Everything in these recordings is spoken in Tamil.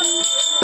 Deus.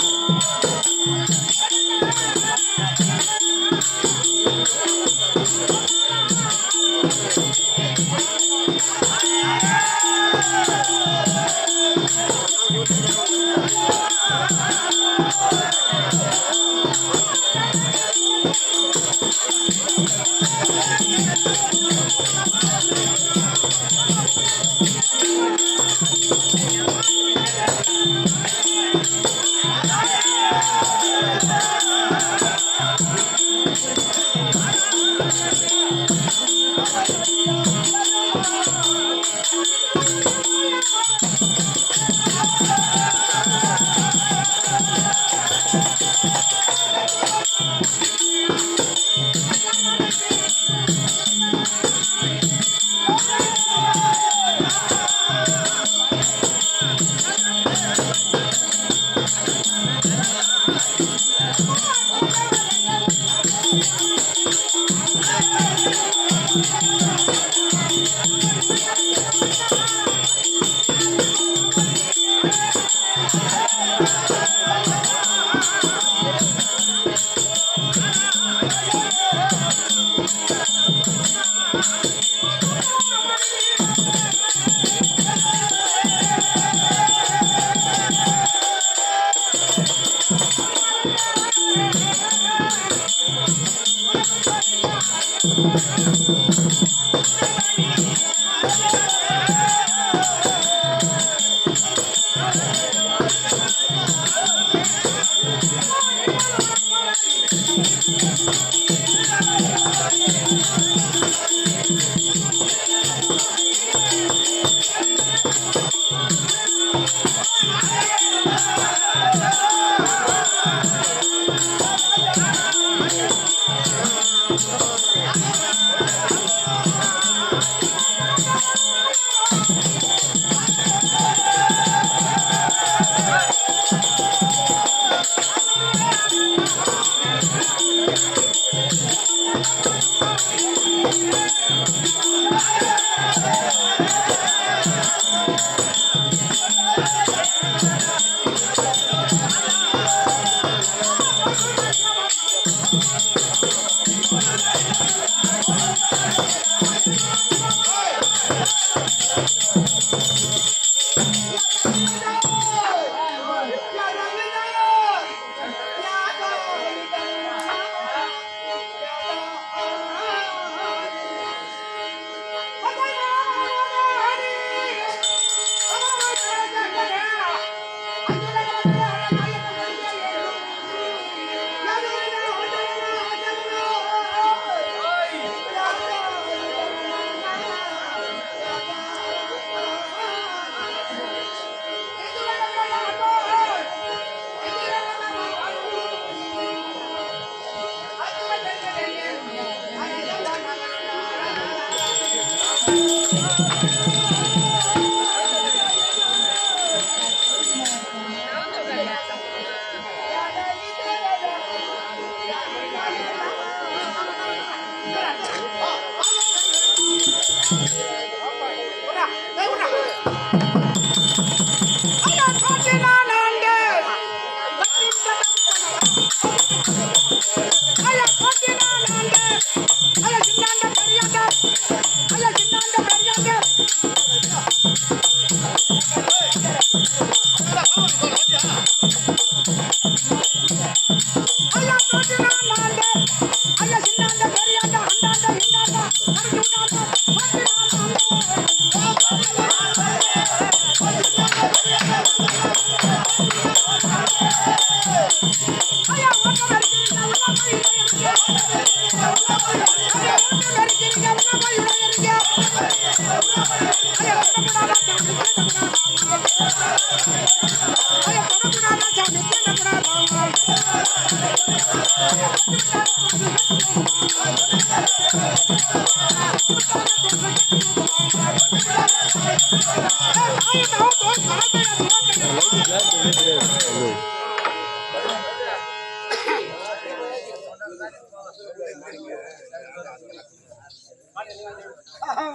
嗯。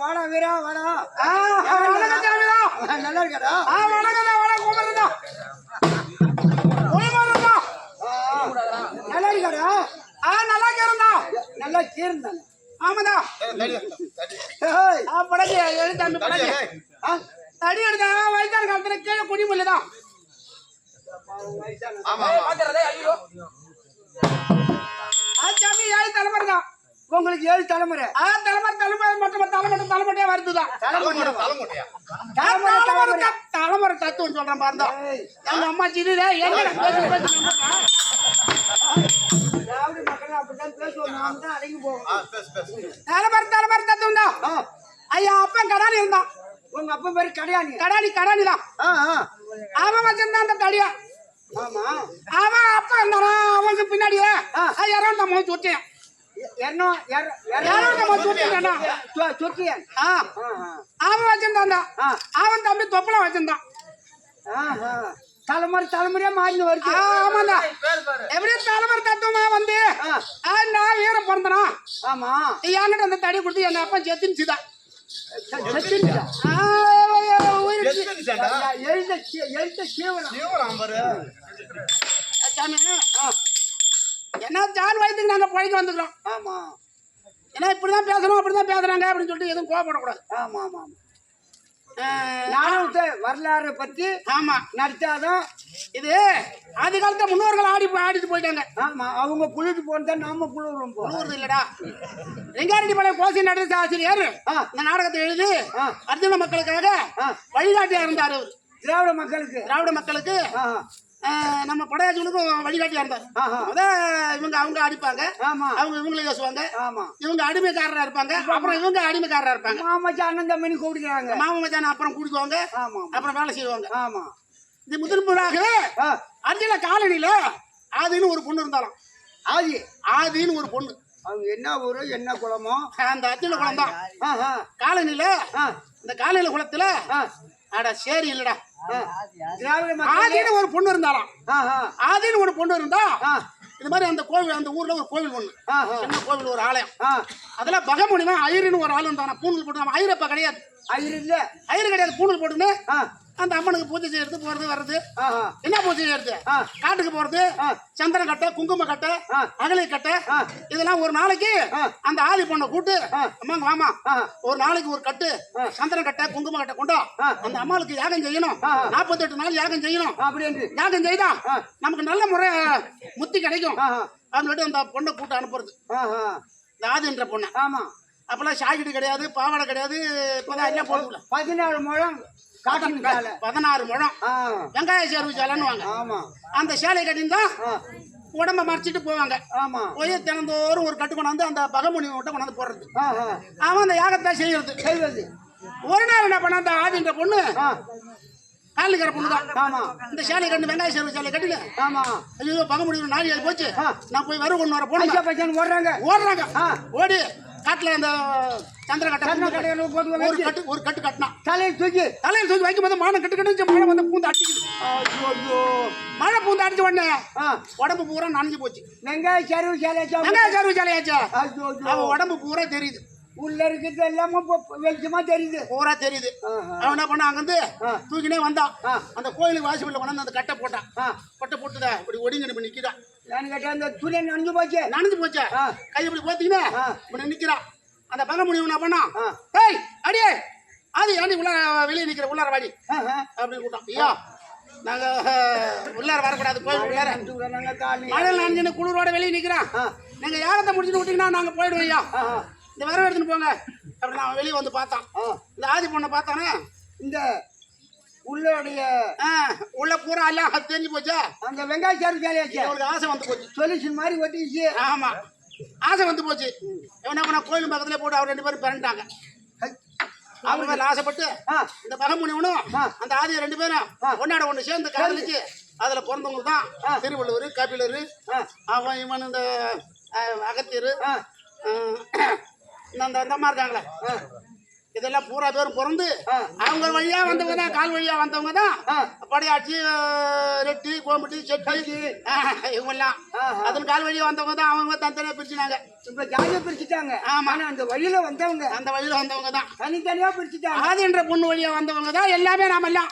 வாடா வீரா வாடா வணக்கம். நல்லா இருக்கடா ஆ, வணக்கம்டா, வணக்கம், கும்பிடுறேன்டா. லேடி நல்லா கேருந்தா நல்லா கேருந்தாங்க ஆமாடா. படகு எழுத்தாமி படகு. தடி எடுத்தா வயசான காலத்துல கீழே குடிமுல்ல தான் சாமி ஏழு தலைமுறை தான் உங்களுக்கு ஏழு தலைமுறை. ஆ தலைமுறை தலைமுறை மட்டும் தலைமுறை தலைமுறையா வருதுதான் தலைமுறை தலைமுறை தத்துவம் சொல்றேன் பாருந்தோம் எங்க அம்மா சிறிதே எங்க? ஐயா அப்பன் கடானி இருந்தான். உங்க அப்பா பேரு கடையாணி கடானி கடானி தான். அவன் வச்சிருந்தான் அந்த தடியா. ஆமா. அவன் அப்பா இருந்தானா? அவனுக்கு பின்னாடியே. ஆ. யாரும் நம்ம சுட்டேன் எண்ணம் எர- எர- யாரும் நம்ம சுட்டேன் சொ- சொத்தியன். ஆ ஆ, ஆ. அவன் வச்சிருந்தான்டா ஆ. அவன் தம்பி தொப்பலம் வச்சிருந்தான். தலைமுறை தலைமுறையா மாறி வருது. ஆமாண்டா. பேரு பாரு எப்படியும் தலைமுறை தத்துவமா வந்து நான் வீரம் பிறந்தனா? ஆமா. என்கிட்ட அந்த தடி கொடுத்து எங்க அப்பா செத்துனுச்சுதான் செ- செத்துருச்சா? உயிரிச்சு எத்தனை ஐயா, எழுத சீ- எழுத சீவனம். ஜீவராம் பாரு சாமி என்ன ஜான் வயதுக்கு நாங்க பழகி வந்துக்கிறோம். ஆமா. ஏன்னா இப்படிதான் பேசணும் அப்படிதான் பேசுறாங்க அப்படின்னு சொல்லிட்டு எதுவும் கோவப்படக்கூடாது. ஆமா ஆமா ஆமா. நானும் வரலாறு பத்தி ஆமா. நடிச்சாதான் இது ஆதி காலத்துல முன்னோர்கள் ஆடி ஆடிட்டு போயிட்டாங்க. ஆமா அவங்க புழுது போனதா நாம புழுவுறோம் போ ஊருது இல்லடா. ரெங்காரெட்டிப்பாளையம் கோசி நடந்த ஆசிரியர். இந்த நாடகத்தை எழுதி. அர்ஜுன மக்களுக்காக. வழிகாட்டியா இருந்தார் திராவிட மக்களுக்கு. திராவிட மக்களுக்கு நம்ம படையாச்சிகளுக்கும் வழிகாட்டியா இருந்தார். முத இவங்க அவங்க அடிப்பாங்க. ஆமா. அவங்க இவங்களை பேசுவாங்க. ஆமா. இவங்க அடிமைக்காரரா இருப்பாங்க. அப்புறம் இவங்க அடிமைக்காரரா இருப்பாங்க. மாமச்சி அண்ணன் தம்பின்னு கூப்பிடுறாங்க மாமா மச்சான் அப்புறம் கூடுவாங்க ஆமா. அப்புறம் வேலை செய்வாங்க. ஆமா. இது ஆ, அர்ஜுன காலனில ஆதின்னு ஒரு பொண்ணு இருந்தாலும் ஆதி. ஆதின்னு ஒரு பொண்ணு. அவங்க என்ன ஊரு என்ன குளமோ அந்த அர்ஜுன குளம் தான் ஆ, இந்த காலனில குளத்துல அட சரி இல்லடா. ஆதின்னு ஒரு பொண்ணு இருந்தாலாம். ஆதின்னு ஒரு பொண்ணு இருந்தா இது மாதிரி அந்த கோவில் அந்த ஊர்ல ஒரு கோவில் ஒண்ணு. சின்ன கோவில் ஒரு ஆலயம் ஆ. அதுல பகமுனிவன் ஐயருன்னு ஒரு ஆள் இருந்தான் பூணூல் போட்டு நம்ம ஐயரப்பா கிடையாது ஐயர் இல்ல ஐயர் கிடையாது பூணூல் போட்டுன்னு அந்த அம்மனுக்கு பூஜை செய்யறது போறது வர்றது. என்ன பூஜை செய்யறது. காட்டுக்கு போறது. சந்திரன் கட்டை குங்கும கட்டை. அகலை கட்டை. இதெல்லாம் ஒரு நாளைக்கு. அந்த ஆதி பொண்ணை கூட்டு. அம்மாங்க வாமா. ஒரு நாளைக்கு ஒரு கட்டு. சந்திரன் கட்டை குங்கும கட்டை கொண்டா. அந்த அம்மாளுக்கு யாகம் செய்யணும். நாற்பத்தெட்டு நாள் யாகம் செய்யணும். அப்படி என்று. யாகம் செய்தா. நமக்கு நல்ல முறை முத்தி கிடைக்கும். அப்படின்னு அந்த பொண்ணை கூட்டு அனுப்புறது. ஆதின்ற பொண்ணை. ஆமா. அப்பெல்லாம் ஷாக்கிட்டு கிடையாது பாவாடை கிடையாது இப்பதான் போட்டுக்கல. பதினாலு முழம் பதினாறு முழம். வெங்காய சேர்வு சேலைன்னு ஆமா. அந்த சேலை ஆ, உடம்ப மறைச்சிட்டு போவாங்க. ஆமா. போய் தினந்தோறும் ஒரு கட்டு கொண்டாந்து அந்த பகமுனி விட்ட கொண்டாந்து போடுறது. அவன் அந்த யாகத்தை செய்யறது. செய்வது. ஒரு நாள் என்ன பண்ண அந்த ஆதின்ற பொண்ணு ஆ, காலிக்கிற பொண்ணு தான். ஆமா. இந்த சேலை கட்டு வெங்காய சேர்வு சேலை கட்டில ஆமா. ஐயோ பகமுனி நாளி ஆகி போச்சு. நான் போய் வர கொண்டு வர போனேன் பைசான்னு ஓடுறாங்க. ஓடுறாங்க. ஓடி காட்டுல அந்த சந்திர கட்டை சந்திர கட்டையில போட்டு ஒரு. கட்டு ஒரு கட்டு கட்டினான் தலையை தூக்கி. தலையில் தூக்கி வைக்கும் போது மானம் கட்டு கட்டு மழை வந்து பூந்து அடிக்குது. ஐயோ. மழை பூந்து அடிச்ச உடனே உடம்பு பூரா நனைஞ்சு போச்சு. வெங்காய சருவு சேலைச்சா வெங்காய சேர்வு சேலையாச்சா உடம்பு பூரா தெரியுது. உள்ள இருக்கிறது எல்லாமே வெளிச்சமா தெரியுது பூரா தெரியுது. அவன் என்ன பண்ணா அங்கிருந்து. தூக்கினே வந்தான். அந்த கோயிலுக்கு வாசிப்பில் கொண்டாந்து அந்த கட்டை போட்டான் கொட்டை போட்டுதா இப்படி ஒடிங்க இப்படி நிக்கிறான் ஏன்னு கேட்டா அந்த துணி நனைஞ்சு போச்சு நனைஞ்சு போச்சா. கை இப்படி போத்தீங்கன்னா. இப்படி நிக்கிறான் அந்த பக முடிவு என்ன பண்ணா ஆ. ஏய் அடியே அது ஏன்டி உள்ள வெளியே நிக்கிற உள்ளார வாடி. அப்படின்னு கூட்டான் ஐயா நாங்க உள்ளார வரக்கூடாது கோயில் உள்ளார. மழையில் நனைஞ்சுன்னு குளிரோட வெளியே நிக்கிறான் நீங்க யாகத்தை முடிச்சுட்டு விட்டீங்கன்னா நாங்க போயிடுவோம் ஐயா. இந்த வரவு எடுத்துன்னு போங்க. அப்படி நான் வெளியே வந்து பார்த்தான். இந்த ஆதி பொண்ணை பார்த்தானே? இந்த உள்ளோடைய உள்ள பூரா எல்லாம் தெரிஞ்சு போச்சா? அந்த வெங்காய சருவு சேலையாச்சு இவனுக்கு ஆசை வந்து போச்சு. சொல்யூஷன் மாதிரி ஒட்டிச்சு ஆமா. ஆசை வந்து போச்சு. என்ன பண்ணா கோயில் பக்கத்துல போட்டு அவர் ரெண்டு பேரும் பிறண்டாங்க அவங்க மேல ஆசைப்பட்டு இந்த பகமுனிவனும். அந்த ஆதி ரெண்டு பேரும் ஒன்னாட ஒண்ணு சேர்ந்து காதலிச்சு அதுல பிறந்தவங்க தான் திருவள்ளுவர் கபிலர் அவன் இவன் இந்த அகத்தியர் இந்த அந்த அம்மா இருக்காங்களே. இதெல்லாம் பூரா பேரும் பிறந்து. அவங்க வழியா வந்தவங்க தான் கால் வழியா வந்தவங்க தான். படையாச்சி ரெட்டி கோம்பட்டி செட்டி இவங்கெல்லாம். அதன் கால் வழியா வந்தவங்க தான் அவங்க தனித்தனியா பிரிச்சுனாங்க இப்ப ஜாலியா பிரிச்சுட்டாங்க. ஆமா. அந்த வழியில வந்தவங்க அந்த வழியில வந்தவங்க தான். தனித்தனியா பிரிச்சுட்டாங்க. ஆதி என்ற பொண்ணு வழியா வந்தவங்க தான் எல்லாமே நாம எல்லாம்.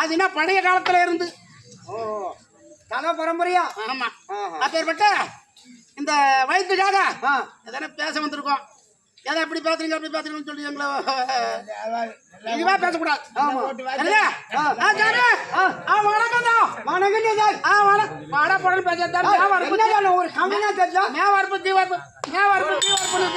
ஆதினா பழைய காலத்துல இருந்து. ஓ தல பரம்பரையா? ஆமா. அப்பேற்பட்ட இந்த வயிற்றுக்காக எதனா பேச வந்திருக்கோம். ஏதா இப்படி பேசுறீங்க அப்படி பேசுறீங்கன்னு சொல்லி எங்களை இதுவா பேசக்கூடாது ஒரு கம்பெனியா தெரிஞ்சா? மேவரப்பு, தீவரப்பு, மேவரப்பு, தீவரப்புன்னு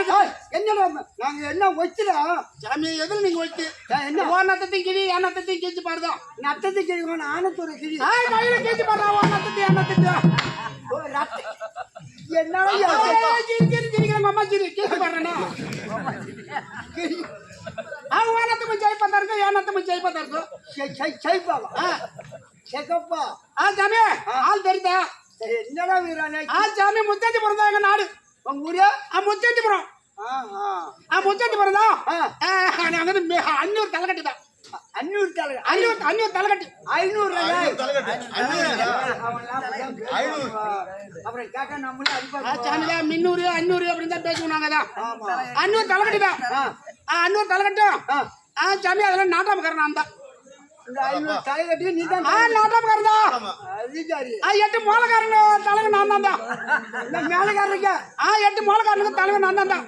என்ன நாங்க என்ன வச்சுடா சாமி, எதுல நீங்க வச்சு? என்ன உன் நத்தத்தையும் கிழி, என் நத்தத்தையும் கிழிச்சு பாருதான். நட்டத்துக்கு இருக்கணும் ஆனத்தூர் கிளி ஆ, கையில கிழிச்சு பாருடா, உன் நத்தத்தையும், என் நத்தத்தையும். என்னடா கிழி, கிழி, கிழிக்கிற மாமா, கிழி, கிழிச்சு ஜெயிப்பதா இருக்கும், என் நத்தமும் ஜெயிப்பதா இருக்கும். சைப்பாவா ஆ, செக்கப்பா ஆ, சாமி, ஆள் தெரியுதா? என்னடா வீரானே ஆ, சாமி, முத்தாச்சிபுரம் தான் எங்க நாடு. உங்க ஊரே ஆ. ஆஹா ஆ, முத்தாச்சிபுரம் தான். நாங்க வந்து அஞ்சூர் தலைக்கட்டு தான். அஞ்சூர் அஞ்சூர் தலைக்கட்டு. ஐநூறு. அப்புறம் கேட்டா நம்மளே மின்னூறு அஞ்சூறு அப்படின்னு தான் பேசுவோம் நாங்க தான். அஞ்சூர் தலைக்கட்டு தான். ஆ. ஆ, அஞ்சூர் தலைக்கட்டும். ஆ. ஆ, சாமி, அதெல்லாம் நாட்டாமக்காரன் நான் தான். தலை கட்டி நீ தான் ஆ, நாட்டாமக்காரன் தான். அதிகாரி. ஆ, எட்டு மோளக்காரன் தலைவன் நான் தான் தான். மேலக்காரங்க ஆ, எட்டு மோளக்காரனுக்கு தலைவன் நான் தான் தான்.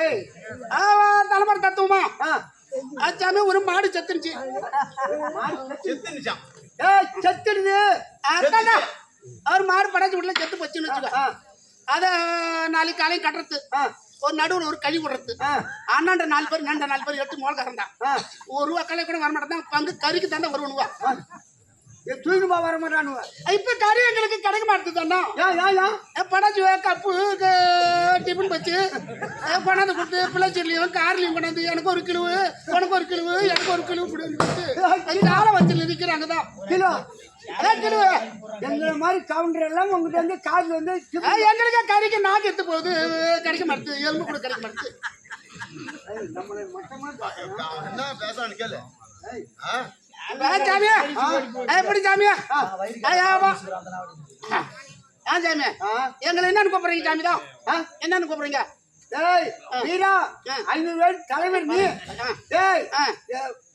ஏய். ஆ, தலைமுறை தத்துவமா? ஆ. ஆ, சாமி, ஒரு மாடு செத்துருச்சு. ஏய் செத்துடுது அதான்டா. அவர் மாடு படைச்சு விடல செத்து போச்சுன்னு வச்சுக்கோ. ஆ அத நாளைக்கு காலையும் கட்டுறது. ஆ. ஒரு நடுவுல ஒரு கழி விடுறது அண்ணாண்ட நாலு பேர் நண்ட நாலு பேர் எட்டு மோளக்காரன் தான் ஒரு ரூபா கலை கூட வர மாட்டேன் பங்கு கறிக்கு தானே வருவனுவா தூக்கிப்பா வர மாட்டானுவ இப்ப கறி எங்களுக்கு கிடைக்க மாட்டேது தானே ஏன் ஏன் ஏன் படாச்சு கப்பு டிஃபன் வச்சு கொண்டாந்து கொடுத்து பிள்ளைச்சீர்லையும் கார்லையும் கொண்டாந்து எனக்கு ஒரு கிலோ உனக்கு ஒரு கிலோ எனக்கு ஒரு கிலோ கொடுத்து. ஆளை வச்சு நிற்கிறாங்க தான். கிலோ. எங்களை மாதிரி கவுண்டர் எல்லாம் உங்ககிட்ட வந்து காதுல வந்து எங்களுக்கு கறிக்கு நாக்கு எடுத்து போகுது. கிடைக்க மாட்டேது எலும்பு கூட கிடைக்க மாட்டேது நம்மளை மட்டமா என்ன பேசுறான்னு கேளு. சாமியா. எப்படி சாமியா? ஆ. சாமியா. ஆ. எங்களை என்னன்னு கூப்பிடுறீங்க சாமி தான் ஆ. என்னன்னு கூப்பிடுறீங்க? ஐநூறு பேர் தலைவர் நீ.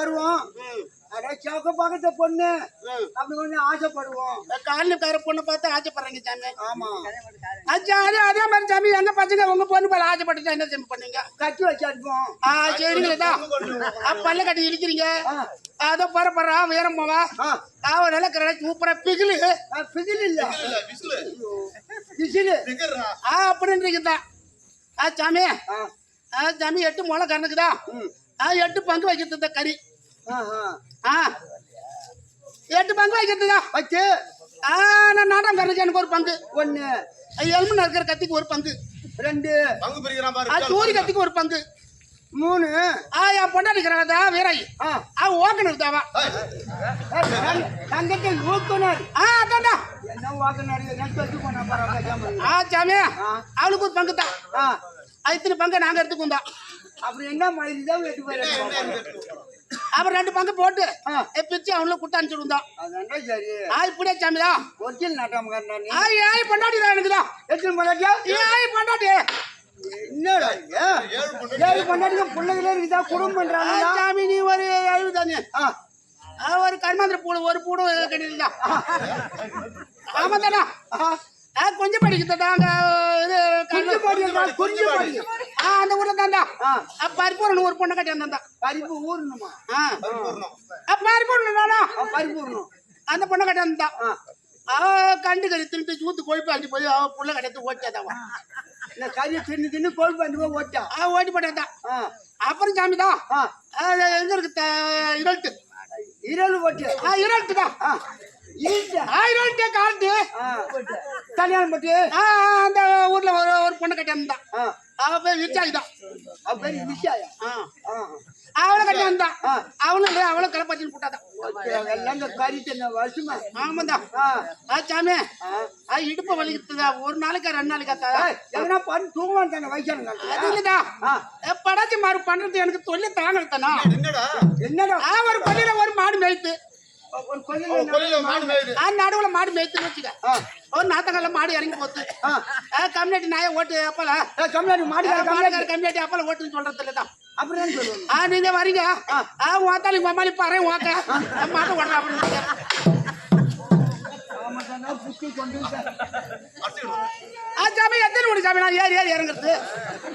வருவோம். அட சவுக்க பக்கத்து பொண்ணு. அப்படி கொஞ்சம் ஆசைப்படுவோம். காலனிக்கார பொண்ணு பார்த்து ஆசைப்படுறீங்க சாமி. ஆமா. அதே அதே மாதிரி சாமி எங்க பசங்க உங்க பொண்ணு மேல ஆசைப்பட்டுச்சா என்ன சாமி பண்ணீங்க? கட்டி வச்சு அனுப்புவோம் ஆ சரிங்களா பல்ல கட்டி இடிக்கிறீங்க. அதோ பரப்பறா உயரம் போவா. ஆ, அவ நல்ல கரை சூப்பரா பிகிலு. ஆ, பிசில் இல்ல. பிசிலு. ஆ அப்படின்றீங்க தான் ஆ சாமி. ஆ, சாமி எட்டு முளை கறந்துக்குதா? ஆ எட்டு பங்கு வைக்கிறது கறி. எட்டு பங்கு வைக்கிறதுதா வச்சு. ஆ நான் நாட்டம் கறந்துக்கு எனக்கு ஒரு பங்கு. ஒண்ணு. எலும்பு நறுக்கிற கத்திக்கு ஒரு பங்கு. ரெண்டு. பங்கு பிரிக்கிறான் பாரு. சூரி கத்திக்கு ஒரு பங்கு. மூணு. ஆ என் பொண்டாடிக்கிறாங்க வீராயி ஆ, ஓக்கணும் தாவா ஏய், ஏய், தங்க- தங்கத்தை ஊக்குனர். ஆ அதான்டா என்ன பரவாயில்ல ஆ சாமி. அவளுக்கு ஒரு பங்கு தான் ஆ இத்தனை பங்கு நாங்க எடுத்துக்கோந்தோம் அப்புறம் என்ன மாதிரி தான் வெட்டி போயிரு அப்புறம் ரெண்டு பங்கு போட்டு ஆ. ஏ, பிரிச்சு அவனுக்கு கொடுத்து அனுப்பிச்சுடுந்தோம் அதான்டா சரி? ஆ இப்படியே சாமிதா ஒரிஜினல் நாட்டாமக்காரன் நீ? ஆ ஏய் பொண்டாட்டி தான் எனக்குதான் எத்தனை பொண்டாட்டியா ஏய் பொண்டாட்டி. என்னடா இது? ஏழு பொண்ணு. ஏழு பொண்டாட்டிங்க பிள்ளைகளே இருக்குதா குடும்பம் சாமி நீ ஒரு அழுவு தானே? ஒரு கர்மாந்திர பூடு ஒரு பூடு கட்டிருந்தா ஆமா தானா? கொஞ்சம் படிக்கிறதா அங்க இது குஞ்சு கண்ணு- பாடி இருக்கா? குஞ்சு பாடி. ஆ அந்த ஊர்ல தாண்டா ஆ. பரிபூர்ணம் ஒரு பொண்ணை கட்டி வந்தா பறிப்பு ஊறணுமா? ஆ. பரிபூர்ணம். ஆ, பரிபூர்ணம் பறிப்பு ஊறணும். அந்த பொண்ணை கட்டி வந்தா ஆ. அவ கண்டு கறி தின்ட்டு சூத்து கொழுப்பு அஞ்சு போய் அவ புள்ள கட்டி ஓட்டியாதாவா இந்த கறியை தின்னு தின்னு கோல் பண்ணி போய் ஓட்டா ஆ ஓட்டி போட்டா ஆ. அப்புறம் சாமி தான் ஆ. எங்க இருக்கு த- இரட்டு. இரவு ஓட்டு ஆ இரட்டு தான் ஆ. ஈட்டா ஆ இரட்டு காலத்து ஆ. கல்யாணம் ஆ அந்த ஊர்ல ஒரு ஒரு பொண்ணை கட்டி வந்தா ஆ. அவ பேர் விச்சாய் தான் விஷயம் ஆ. ஆ. அவளை கட்டி வந்தா. ஆ. அவனும் அவளும் கிளப்பாச்சின்னு போட்டாதான் எல்லாம் இந்த வருஷமா? ஆமாண்டா. ஆ, ஆ சாமி. ஆ. இடுப்பு வலிக்குதுதா ஒரு நாளைக்கு ரெண்டு நாளைக்கு ஏய், எங்கனா பண்ணி தூங்கலாம் தானே வயசான அது இல்லடா. படாச்சி மாறு பண்றது எனக்கு தொல்லை தாங்கலத்தானா என்னடா? என்னடா? ஆ ஒரு கொல்லையில ஒரு மாடு மேய்த்து. ஒரு மாடு நடுவுல மாடு மேய்த்துன்னு வச்சுக்க. ஒரு நாத்தங்கல்ல மாடு இறங்கி போத்து. ஆ. ஆ கம்யூனிட்டி நாயை ஓட்டு அப்பல கம்மியாடி மாடுகார கம்யூனிட்டி. அப்பல ஓட்டுன்னு சொல்றது இல்லதான் அப்படி தான் சொல்லுவாங்க ஆ நீங்க வரீங்க. ஆ. ஓத்தாலி மம்மாலி பாரு ஓக்க மாட்டை ஓடுற அப்படின்னு சாமி எத்தனை மணி சாமி நான் ஏறி ஏறி இறங்குறது.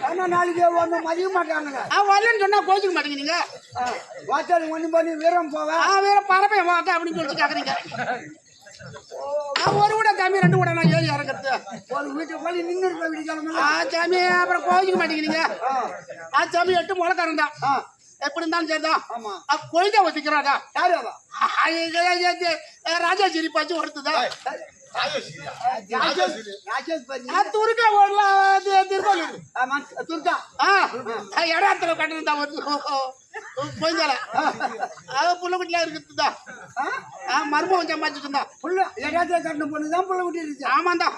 ஆனா நாளைக்கு ஒண்ணு மதிய மாட்டானுங்க? ஆ வரலன்னு சொன்னா கோச்சிக்க மாட்டேங்க நீங்க. வாச்சாரி ஒண்ணு பண்ணி வீரம் போவேன் ஆ வேற பறப்பை வாக்க அப்படின்னு சொல்லிட்டு கேக்குறீங்க. ஆ ஒரு கூட சாமி ரெண்டு கூட நான் ஏறி இறங்குறது. ஒரு போய் நின்று ஆ சாமி அப்புறம் கோச்சிக்க மாட்டேங்கிறீங்க ஆ. சாமி எட்டு முளைக்காரன் தான். எப்படி இருந்தாலும் சரிதான். கொழுந்த அவ? ராஜா சிரிப்பாச்சு ஒருத்துதா துருக்க ஓடலாம் திருப்பூர் ஆமா துர்கா. ஆ இடத்துல கட்டுறதா வருது போய்ந்தால அது புள்ளக்குட்டில இருக்குதுதா ஆ? ஆ மர்மம் சம்பாதிச்சுட்டு இருந்தா புள்ள எடாத்துல கட்டின பொண்ணு தான் புள்ள குட்டி இருக்கு ஆமாண்டா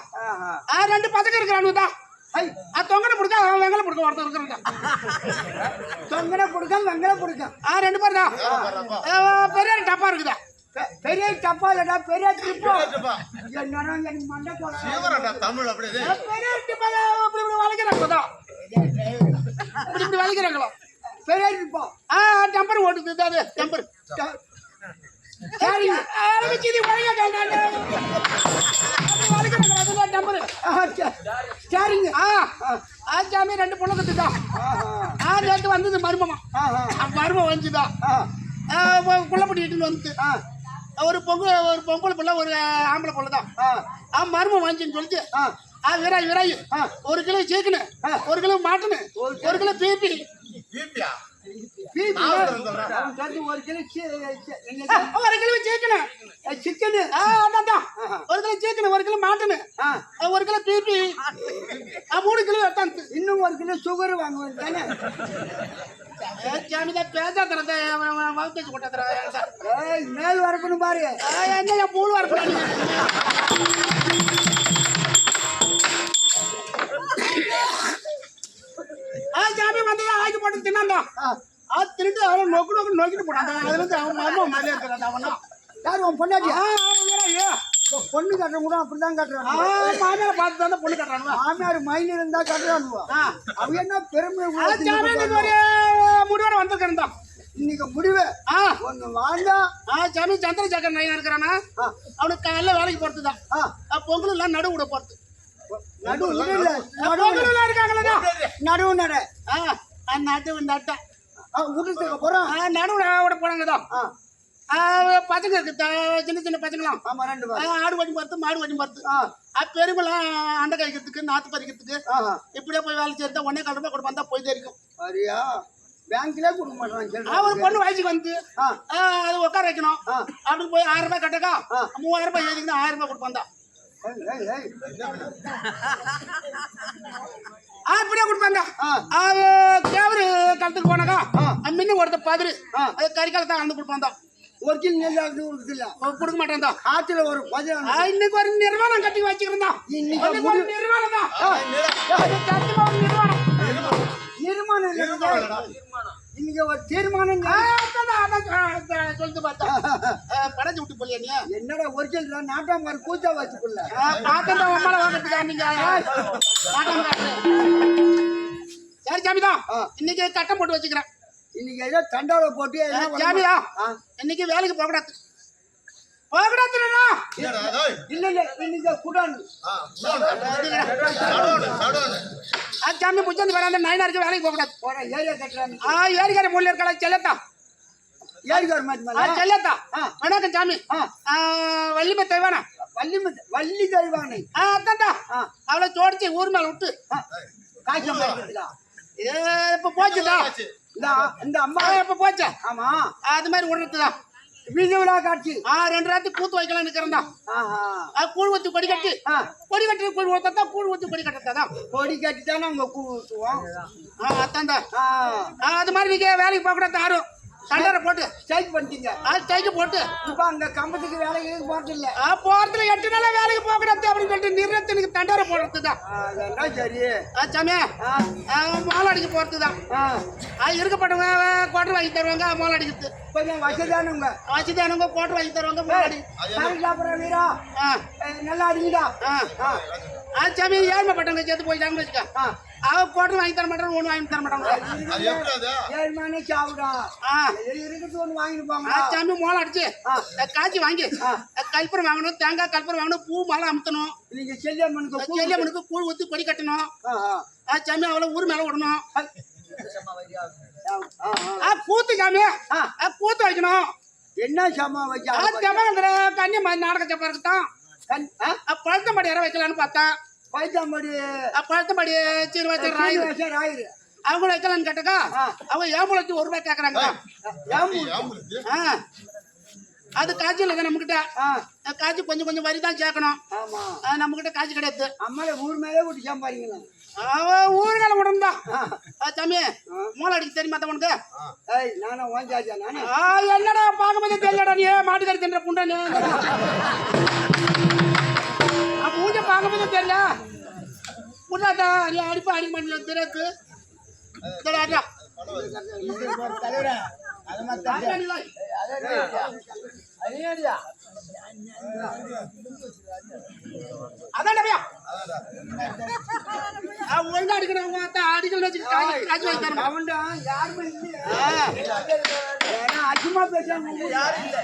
ரெண்டு பசங்க இருக்கிறானுதா ஐ. ஆ தொங்கட பிடிக்கா வெங்கல பிடிக்க ஒருத்தர் இருக்கிறாங்க தொங்கன கொடுக்க வெங்கல கொடுக்க ஆ ரெண்டு பேர் தான் பெரிய டப்பா இருக்குதா? பெரிய டப்பா. இல்லடா பெரிய டிப்பா. என்னடா எனக்கு மண்டை போல சிவரடா தமிழ் அப்படியே பெரிய டிப்பா இப்படி இப்படி வளைக்கிறாங்க இப்படி இப்படி வளைக்கிறாங்களோ. பெரிய டிப்பா. ஆ டம்பர் ஓட்டுது அது டம்பர். சரி. ஆரம்பிச்சு வளைக்க வளைக்கிறாங்க அதுதான் டம்பர். சரிங்க. ஆ ஆ சாமி ரெண்டு பொண்ணு கத்துதான் ஆஹா ஆ நேற்று வந்தது மருமமா மருமம் வந்துச்சுதான் ஆ குள்ளப்பட்டி இட்டுன்னு வந்துட்டு. ஆ. ஒரு பொங்கு ஒரு பொம்பளை பிள்ளை ஒரு ஆம்பளை பிள்ளை தான் ஆ ஆ மருமம் வந்துச்சுன்னு சொல்லிட்டு ஆ ஆ விராய் விராய் ஆ. ஒரு கிலோ சீக்கனு ஆ. ஒரு கிலோ மாட்டுனு ஒரு கிலோ பிபி பிபியா பீப்பி சொல்றது ஒரு கிலோ சீக்கனு சிக்கனு ஒரு கிலோ சீக்கனு ஒரு கிலோ மாட்டுனு ஒரு கிலோ பிபி ஆ மூணு கிலோ எட்டாந்து இன்னும் ஒரு கிலோ சுகர் வாங்குவேன் தானே சாமி தான் பேசா தரத மேல் வரக்கணும் பாரு. என்ன மூணு வாரம் ஆ சாமி வந்து ஆக்கி போட்டு தின்னாண்டா ஆ, திருட்டு அவன் நொக்கு நொக்கு நோக்கிட்டு போட்டான். அதுல இருந்து அவன் மர்மம் மேலே இருக்கிறான் அவனா. யார் உன் பொண்டாட்டி ஆ ஐயோ பொண்ணு கட்டுறவங்க கூட அப்படிதான் கட்டுறாங்க மாமியார பார்த்து தான் பொண்ணு கட்டுறானுவா. மாமியார் மைண்ட் இருந்தா கட்டுறானுவா? ஆ. அவங்க என்ன பெருமை முடிவோட வந்திருக்கிறேன் இன்னைக்கு முடிவு. ஆ. ஒண்ணு வாங்க ஆ சாமி சந்திரசேகர் நைனா இருக்கிறானா? ஆ, அவனுக்கு காலைல வேலைக்கு போறது தான். ஆ, பொங்கல் எல்லாம் நடுவு விட போறது. நடுவு இல்ல. பொங்கல் எல்லாம் இருக்காங்களா நடுவு நட ஆ நடுவு நட்டா விட்டுட்டு போறோம்? நடுவு விட போனாங்க தான். ஆ, ஆ, பசங்க இருக்கு சின்ன சின்ன பசங்களாம். ஆமா ரெண்டு ஆடு வண்டி பார்த்து மாடு வண்டி பார்த்து பெருமெல்லாம் அண்டை காய்க்கிறதுக்கு நாத்து பறிக்கிறதுக்கு. ஆஹா. இப்படியே போய் வேலை செய்யறதா ஒன்னே கால் ரூபாய் கொடுப்பா தான் இருக்கும். சரியா? பேங்க்ல கொடுக்க மாட்டாங்க ஒரு பொண்ணு வயசுக்கு வந்து அது உட்கார வைக்கணும். அப்படி போய் ஆயிரம் ரூபாய் கட்டக்கா. மூவாயிரம் ரூபாய் ஏதிங்கன்னா ஆயிரம் ரூபாய் கொடுப்பான் தான் இப்படியே கொடுப்பாங்க கேவரு களத்துக்கு போனாக்கா. மின்னு ஒருத்த பதிரு. அது கறிக்கால தான் வந்து கொடுப்பான் தான் ஒரிஜினல் நெல் அது கொடுக்க மாட்டேன் தான் காத்துல ஒரு ஆ, இன்னைக்கு ஒரு நிர்வாணம் கட்டி வச்சுக்கிறேன் தான் இன்னைக்கு இன்னைக்கு ஒரு நிர்வாணம் தான் நிர்வாணம். தீர்மானம். இன்னைக்கு ஒரு தீர்மானம் சொல்லிட்டு பார்த்தா. படைச்சு விட்டு போலியா நீ? என்னடா ஒரிஜினல் நாட்டாமார் கூச்சா வச்சுக்குள்ள ஆ, பார்த்தேன் தான் உன் மேல வாங்கறதுக்கா நீங்க. சரி ஆ. இன்னைக்கு கட்டம் போட்டு வச்சுக்கிறேன். இன்னைக்கு ஏதோ தண்டாவை போட்டு ஆ. இன்னைக்கு வேலைக்கு போகக்கூடாது. டேய்? இல்ல இல்ல இன்னைக்கு குடான். ஆ, ஜாமி புச்சந்து வராந்த நைனாருக்கு வேலைக்கு போகக்கூடாது போற ஏரியா கட்டுறாங்க. ஆ ஏரிக்கார மூலிய இருக்கல செல்லத்தா? ஏரிக்கார் மாதிரி ஆ செல்லத்தா. வணக்கம் சாமி. ஆ. ஆ, வள்ளிமை தேவானா வள்ளி கழிவானை ஆ அத்தான்டா ஆ. அவளை ஜோடிச்சு ஊர் மேல விட்டு. காய்ச்சல். ஏ, இப்ப போச்சுதா. இந்த இந்த அம்மா. இப்ப போச்சு? ஆமா. அது மாதிரி விடுறதுதான் விழா காட்சி ஆ ரெண்டு ராத்தி கூத்து வைக்கலாம் ஆ, கூழ் ஊத்தி கொடி கட்டி. கொடி கட்டி கூழ் ஊத்தா கூழ் ஊத்தி கொடி கட்டத்தான் கொடி கட்டி தானே அவங்க கூ ஊத்துவோம். ஆ ஆ, அது மாதிரி நீங்க வேலைக்கு போக கூடாது யாரும் தண்டரை போட்டு. ஸ்ட்ரைக் பண்ணிட்டீங்க ஆ ஸ்ட்ரைக்கு போட்டு. இப்ப அங்க கம்பத்துக்கு வேலைக்கு போறது இல்ல ஆ போறதுல எட்டு நாளா வேலைக்கு போகிறது அப்படின்னு சொல்லிட்டு நிறுத்தனுக்கு தண்டரை போடுறது தான் அதெல்லாம் சரி. ஆ சாமி மாலை அடிக்க போறது தான் ஆ, இருக்கப்பட்டவங்க குவாட்டர் வாங்கி தருவாங்க மாலை அடிக்கிறது கொஞ்சம் வசதியானவங்க வச்சுதானுங்க குவாட்டர் வாங்கி தருவாங்க அடி சாமி சாப்பிட்ற வீரா நல்லா அடிங்கடா. ஆ. ஆ, ஆ சாமி ஏழ்மைப்பட்டவங்க சேர்த்து போயிட்டாங்கன்னு வச்சுக்க. அவ குவாட்டர் வாங்கி தர மாட்டாங்க ஒன்று வாங்கி தர மாட்டாங்க அது எப்படி அது ஏழு மணி சாப்பிடா ஆ. இருக்கிறது ஒண்ணு வாங்கிட்டு ஆ, போங்க சாமி மோளை அடிச்சு. காய்ச்சி வாங்கி. கற்பூரம் வாங்கணும் தேங்காய் கற்பூரம் வாங்கணும் பூ மாலை அமுத்தணும். நீங்க செல்லியம்மனுக்கு செல்லியம்மனுக்கு கூழ் ஊற்றி கொடி கட்டணும். சாமி அவளை ஊர் மேலே விடணும். கூத்து சாமி. கூத்து வைக்கணும். என்ன சாமா வச்சா ஜமகந்திர கன்னி நாடக சப்பா இருக்குதான் கண்- ஆ? பழுத்தம்படி இற வைக்கலான்னு பார்த்தேன். பைத்தாம்படி ஆ, பழுத்தம்படி சீர் வச்சு ராயரு. அவங்களும் வைக்கலான்னு கேட்டக்கா. அவங்க ஏம்புலத்து ஒரு ரூபாய் கேட்கறாங்க அது காய்ச்சல் இல்லை நம்மக்கிட்ட ஆ, காய்ச்சி கொஞ்சம் கொஞ்சம் வரி தான் சேர்க்கணும். நம்மக்கிட்ட காய்ச்சி கிடையாது. அம்மால ஊர் மேலே விட்டு சாம்பாரிங்களா அவன் ஊர்கால உடன்தான் ஆ. தம்பி மூளை அடிக்க தெரியுமா தவனுக்கு ஏய் நானா வாஞ்சாச்சா நானே? என்னடா பார்க்கும்போது தெரியலடா நீ மாட்டுக்கறி தின்ற புண்டை நீ மூஞ்ச பார்க்கும்போது தெரியல. புண்டாட்டா நீ அடிப்பா அடிக்க மாட்டேன் திறக்கு. ஒழுங்கா அடிக்கணும் அடிக்கணும் அவன்டா யாருமே இல்லையே. அச்சுமா பேசாம யாரும் இல்லை.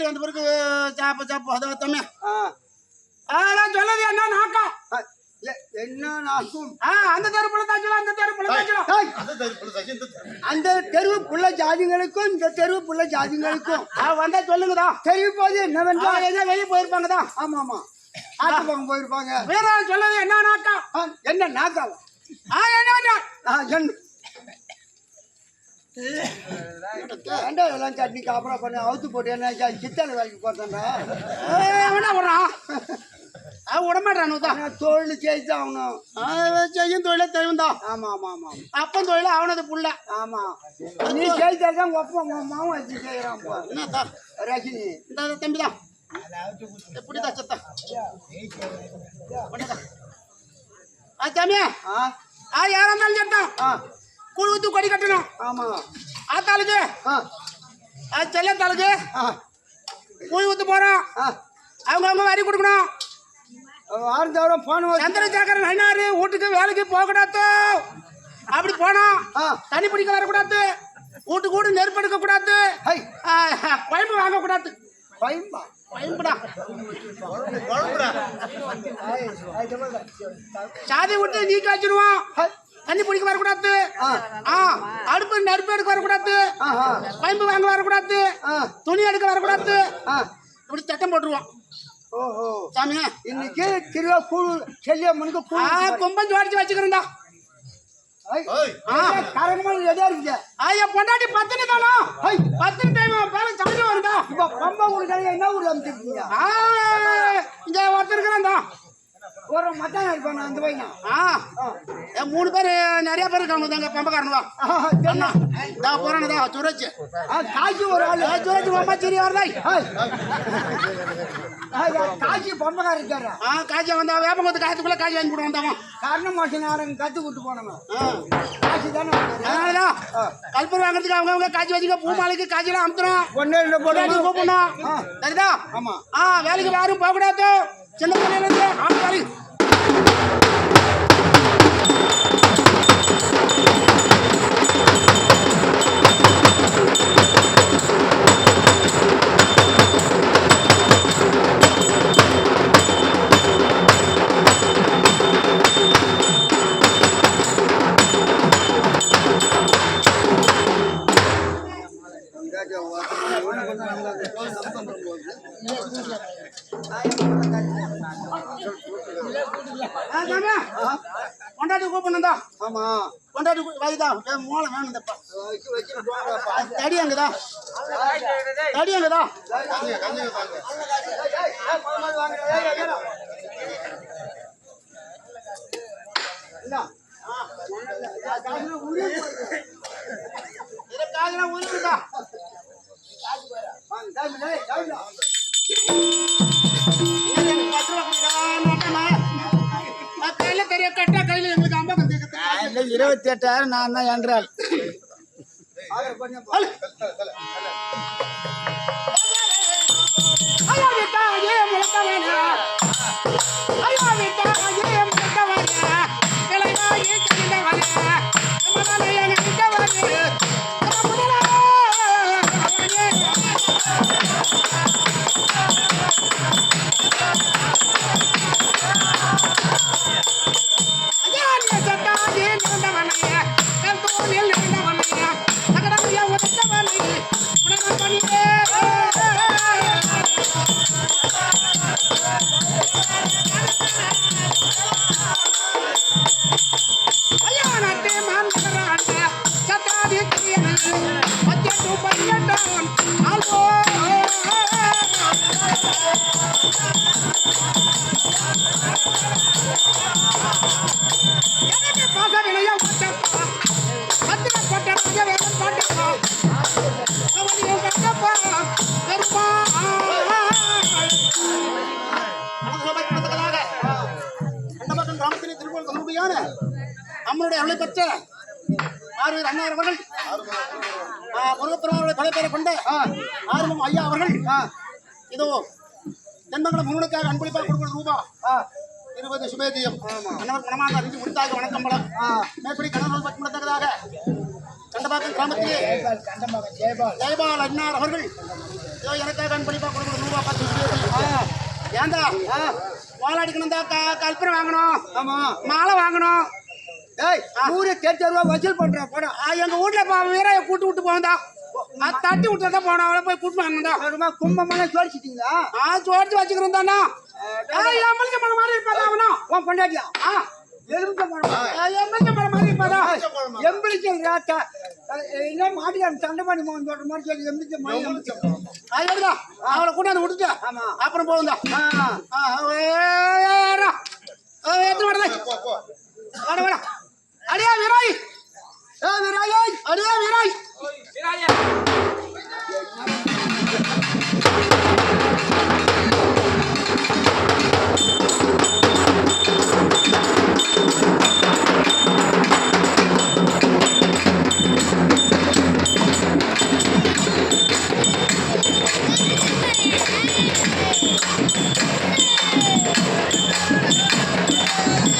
பொண்டாட்டி வந்த பிறகு சாப்பு சாப்பு அதை தம்பி ஆ. அதெல்லாம் சொல்லது என்ன நாக்கம் என்ன நாக்கும்? அந்த தெருப்புல தாச்சலாம் அந்த தெருப்புல தாச்சலாம் ஏய், அந்த தெரு, புள்ள சச்சி, இந்த தெரு. அந்த தெருவு புள்ள ஜாதிங்களுக்கும் இந்த தெருவு புள்ள ஜாதிங்களுக்கும். வந்தா சொல்லுங்கதா தெரிவிப்பது ஆ, என்னவென்றால் எங்க வெளியே போயிருப்பாங்க தான் ஆமா ஆமா பக்கம் போயிருப்பாங்க. வேற சொல்லது என்ன நாக்கம் ஆ, என்ன நாக்காவா? ஆ என்ன என்ன? ஏன்டா இதெல்லாம் சட்னி பண்ணி? அவுத்து போட்டு என்ன சித்தால வேலைக்கு போறேன்டா என்ன விடுறான் ஆ விடமாட்டானு தான் தொழில் செய்து ஆகணும். செய்யும் தொழில தெரியும் தான் ஆமா ஆமா ஆமா. அப்பன் தொழில அவனது புள்ள. ஆமா. நீ செய்தா தான் மாவும் வச்சு செய்யறான் போ என்னதா ரஜினி. இந்த தம்பி தான் எப்படிதான் ஆ தம்பி ஆ. ஆ யாரா இருந்தாலும் சத்தம். ஆ. கூழ் ஊத்து கொடி கட்டணும். ஆமா. ஆத்தாளுக்கு? செல்லத்தாளுக்கு? கூழ் ஊத்து போறோம். அவங்க அவங்க வரி கொடுக்கணும். வாரம் தவிர போன சந்திரசேகரன் ஐநாறு வீட்டுக்கு வேலைக்கு போகக்கூடாது அப்படி போனோம். தண்ணி பிடிக்க வரக்கூடாது வீட்டுக்கு வீடு நெருப்பு எடுக்க கூடாது. குழம்பு வாங்கக்கூடாது குழம்பு. சாதி விட்டு நீ காய்ச்சிடுவோம். ஹை. தண்ணி பிடிக்க வரக்கூடாது. ஆ. ஆ அடுப்பு நெருப்பு எடுக்க வரக்கூடாது. குழம்பு வாங்க வரக்கூடாது. ஆ. துணி எடுக்க வரக்கூடாது. ஆ. இப்படி சட்டம் போட்டுருவோம். ஓஹோ. சாமி இன்னைக்கு திருவிழா கூழ் செல்லியம்மனுக்கு ஆ கூழ் கொம்பம் ஜோடிச்சு வச்சுக்கிறேன்டா. பொண்டாட்டி பத்தினி தானா பத்தினி டைம் பேர சமைச்சு வருதா? இப்ப பம்பா ஊருக்காக என்ன ஊர்ல அமைச்சிருக்கீங்க ஆ இங்க ஒருத்தர் இருக்கிறான்டா. ஒரு மட்டன் இருப்பான் அந்த பையனா? ஆ. மூணு பேர் நிறைய பேர் இருக்காங்க தாங்க பம்பக்காரனுவா அண்ணா தா போறானதா சுரேஷ். காய்ச்சி ஒரு ஆளு. சுரேஷ் அம்மா சரி வரதாய் காய்ச்சி பொம்பக்காரர் இருக்காரா? ஆ காய்ச்சி வந்தா வேப்பங்கத்து காய்ச்சிக்குள்ள காய்ச்சி வாங்கி போட்டு வந்தாமா கர்ண நாடகம் கத்து போனவன். ஆ. காய்ச்சி தானே. அதனாலதான் கல்பூர் வாங்குறதுக்கு அவங்க அவங்க காய்ச்சி வச்சுக்க பூ மாலைக்கு காய்ச்சலாம் அமுத்துறோம். ஒண்ணு ரெண்டு போட்டு கூப்பிடணும் சரிதா? ஆமா. ஆ வேலைக்கு யாரும் போக கூடாது சின்ன பிள்ளையிலிருந்து இருந்து பத்து ரூபா கொடுக்கா, நோட்டமா. நான் கையில தெரிய கட்டா கையில எங்களுக்கு அம்மா கந்து இருபத்தி எட்டாயிரம் நான் தான் என்றால் ஐயா விட்டா ஐயே முழக்கவனா ஐயா விட்டா ஐயே இதோ தென்மங்கலம் முருகனுக்காக அன்பளிப்பாக கொடுக்கிற ரூபா. இருபது சுபேதியம். கணவர் மனமாக அறிஞ்சு முடித்தாக வணக்கம் பலம் மேற்படி கணவர் பட்டுமடத்தக்கதாக கண்டபாக்கம் கிராமத்திலே. ஜெயபால் அண்ணார் அவர்கள். இதோ எனக்காக அன்பளிப்பாக கொடுக்கிற ரூபா பத்து சுபேதியம் ஏண்டா? வாழாடிக்கணும் தான் கல்பனை வாங்கணும். ஆமா. மாலை வாங்கணும். ஏய் நூறு தேர்ச்சி ரூபா வசூல் பண்ற போடா. எங்க வீட்டுல வீரைய கூட்டு விட்டு போந்தா அது தட்டி விட்டு தான் போனோம் அவளை போய் கூட்டு வாங்கடா ரூபா கும்பமெல்லாம் சோடிச்சிட்டீங்களா ஆ சோடிச்சு வச்சுக்கிறோம் தானா? எம்எல்ஏ மலை மாதிரி இருப்பாதா அவனா? உன் பொண்டாட்டியா? ஆ. எலுமிச்சை பழம் மாதிரி. இருப்பாதா எம்பிளிச்சை ராட்டா என்ன மாட்டிக்காரன் சண்டை பண்ணி மோகன் சொல்ற மாதிரி சொல்லி எம்பிளிச்சை எம்பிளிச்சை அது அவளை கூட்டாந்து விட்டுட்டு. ஆமா. அப்புறம் போகுந்தா ஆ எத்தனை வட வட. அடியா வீராய். ए विराज अरे विराज विराज